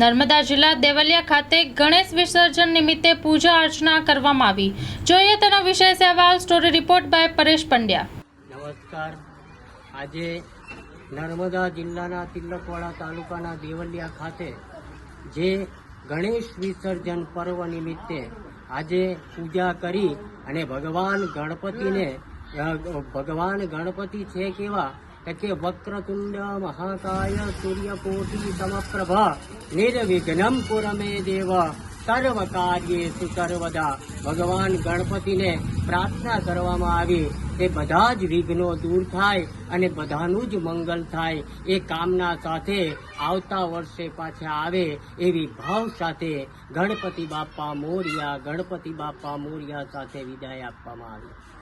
નર્મદા જિલ્લા દેવલિયા ખાતે ગણેશ વિસર્જન નિમિત્તે પૂજા અર્ચના કરવામાં આવી. જોઈએ તેનો વિશેષ અહેવાલ story report by Paresh Pandya. નમસ્કાર. આજે નર્મદા જિલ્લાના તિલકવાડા તાલુકાના દેવલિયા ખાતે જે ગણેશ વિસર્જન પર્વ નિમિત્તે આજે પૂજા કરી અને ભગવાન ગણપતિને ભગવાન ગણપતિ છે કેવા કે વક્રતુંડ મહાકાય સૂર્યકોટી સમપ્રભા નિર્વિઘ્નમ પુરમે દેવ સર્વ કાર્યેષુ સર્વદા ભગવાન ગણપતિને પ્રાર્થના કરવામાં આવી। તે બધા જ વિઘ્નો દૂર થાય અને બધાનું જ મંગલ થાય। એ કામના સાથે આવતા વર્ષે પાછા આવે એવી ભાવ સાથે ગણપતિ બાપા મોરિયા, ગણપતિ બાપા મોરિયા સાથે વિદાય આપવામાં આવી.